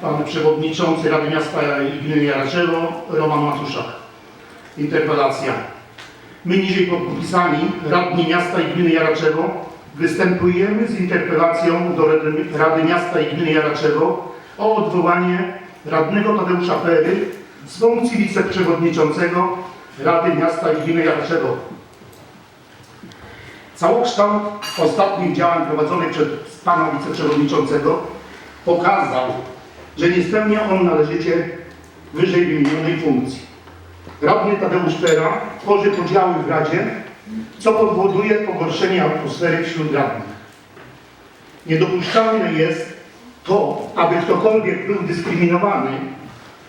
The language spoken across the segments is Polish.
Pan Przewodniczący Rady Miasta Gminy Jaraczewo, Roman Matuszak. Interpelacja. My niżej podpisani, Radni Miasta i Gminy Jaraczewo, występujemy z interpelacją do Rady Miasta i Gminy Jaraczewo o odwołanie radnego Tadeusza Pery z funkcji wiceprzewodniczącego Rady Miasta i Gminy Jaraczewo. Całokształt ostatnich działań prowadzonych przez pana wiceprzewodniczącego pokazał, że nie spełnia on należycie wyżej wymienionej funkcji. Radny Tadeusz Pera tworzy podziały w Radzie, co powoduje pogorszenie atmosfery wśród radnych. Niedopuszczalne jest to, aby ktokolwiek był dyskryminowany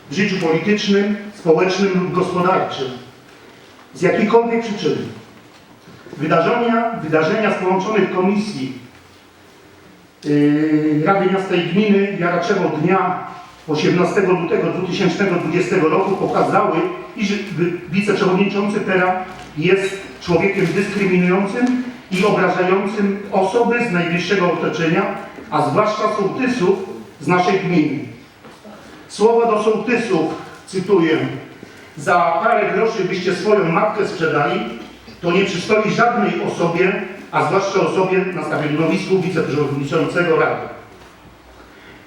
w życiu politycznym, społecznym lub gospodarczym z jakiejkolwiek przyczyny. Wydarzenia, wydarzenia z połączonych komisji Rady Miasta i Gminy Jaraczewo dnia 18 lutego 2020 roku pokazały, iż wiceprzewodniczący Pera jest człowiekiem dyskryminującym i obrażającym osoby z najbliższego otoczenia, a zwłaszcza sołtysów z naszej gminy. Słowa do sołtysów, cytuję, za parę groszy byście swoją matkę sprzedali, to nie przystoi żadnej osobie, a zwłaszcza osobie na stanowisku wiceprzewodniczącego Rady.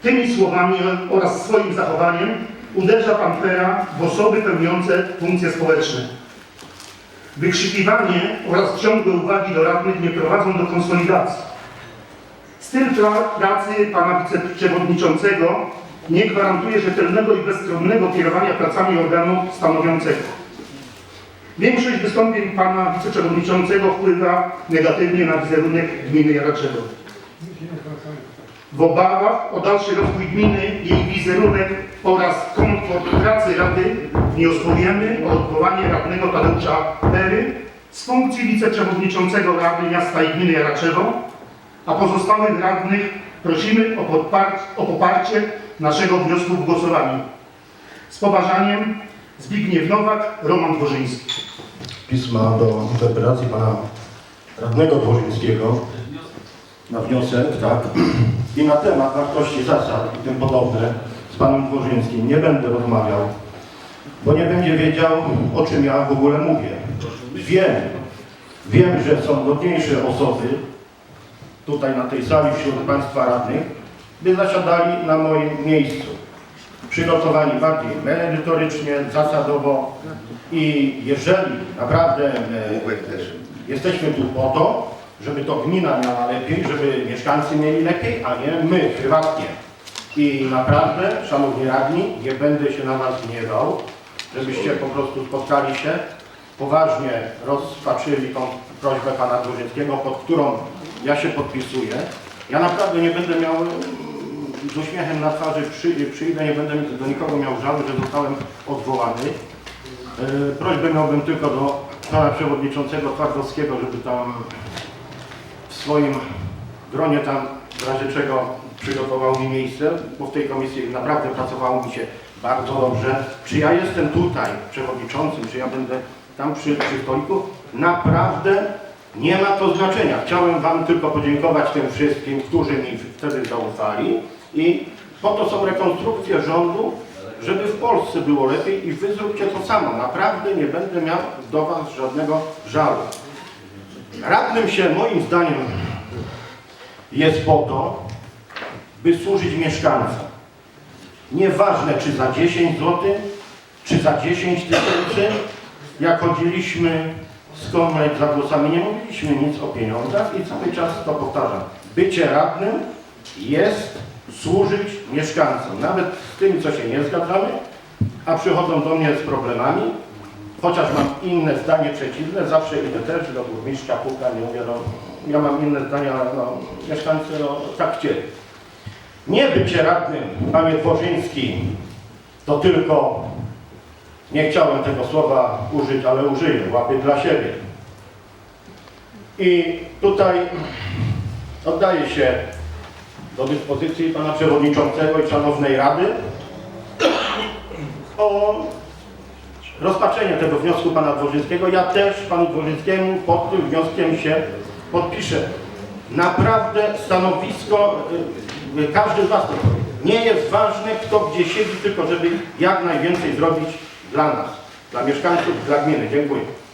Tymi słowami oraz swoim zachowaniem uderza pan Pera w osoby pełniące funkcje społeczne. Wykrzykiwanie oraz ciągłe uwagi do radnych nie prowadzą do konsolidacji. Styl pra- pracy pana wiceprzewodniczącego nie gwarantuje rzetelnego i bezstronnego kierowania pracami organu stanowiącego. Większość wystąpień pana wiceprzewodniczącego wpływa negatywnie na wizerunek gminy Jaraczewo. W obawach o dalszy rozwój gminy, jej wizerunek oraz komfort pracy Rady wnioskujemy o odwołanie radnego Tadeusza Pery z funkcji wiceprzewodniczącego Rady Miasta i Gminy Jaraczewo, a pozostałych radnych prosimy o, o poparcie naszego wniosku w głosowaniu. Z poważaniem Zbigniew Nowak, Roman Dworzyński. pisma do interpelacji pana radnego Dworzyńskiego na wniosek, tak, i na temat wartości zasad i tym podobne z panem Dworzyńskim nie będę rozmawiał, bo nie będzie wiedział, o czym ja w ogóle mówię. Wiem, wiem, że są godniejsze osoby tutaj na tej sali wśród państwa radnych, by zasiadali na moim miejscu przygotowani bardziej merytorycznie, zasadowo i jeżeli naprawdę e, jesteśmy tu po to, żeby to gmina miała lepiej, żeby mieszkańcy mieli lepiej, a nie my prywatnie. I naprawdę, szanowni radni, nie będę się na was gniewał, żebyście po prostu spotkali się, poważnie rozpatrzyli tą prośbę pana Dworzyckiego, pod którą ja się podpisuję. Ja naprawdę nie będę miał z uśmiechem na twarzy przy, przyjdę, nie będę do nikogo miał żalu, że zostałem odwołany. E, Prośbę miałbym tylko do pana przewodniczącego Twardowskiego, żeby tam w swoim gronie tam w razie czego przygotował mi miejsce, bo w tej komisji naprawdę pracowało mi się bardzo dobrze. Czy ja jestem tutaj przewodniczącym, czy ja będę tam przy, przy stoliku, naprawdę nie ma to znaczenia. Chciałem Wam tylko podziękować tym wszystkim, którzy mi wtedy zaufali i po to są rekonstrukcje rządu, żeby w Polsce było lepiej i Wy zróbcie to samo. Naprawdę nie będę miał do Was żadnego żalu. Radnym się moim zdaniem jest po to, by służyć mieszkańcom. Nieważne czy za 10 zł, czy za 10 tysięcy, jak chodziliśmy skąmać za głosami, nie mówiliśmy nic o pieniądzach i cały czas to powtarzam. Bycie radnym jest służyć mieszkańcom, nawet z tymi, co się nie zgadzamy, a przychodzą do mnie z problemami, chociaż mam inne zdanie przeciwne, zawsze idę też do burmistrza, puka, nie mówię, no, ja mam inne zdania, ale no, mieszkańcy no, tak chcieli. Nie bycie radnym, panie Dworzyński, to tylko, nie chciałem tego słowa użyć, ale użyję, łapy dla siebie. I tutaj oddaję się do dyspozycji pana przewodniczącego i szanownej rady o rozpatrzenie tego wniosku pana Dworzyńskiego. Ja też panu Dworzyńskiemu pod tym wnioskiem się podpiszę. Naprawdę stanowisko, y, y, każdy z was to powie, Nie jest ważne, kto gdzie siedzi, tylko żeby jak najwięcej zrobić dla nas, dla mieszkańców, dla gminy. Dziękuję.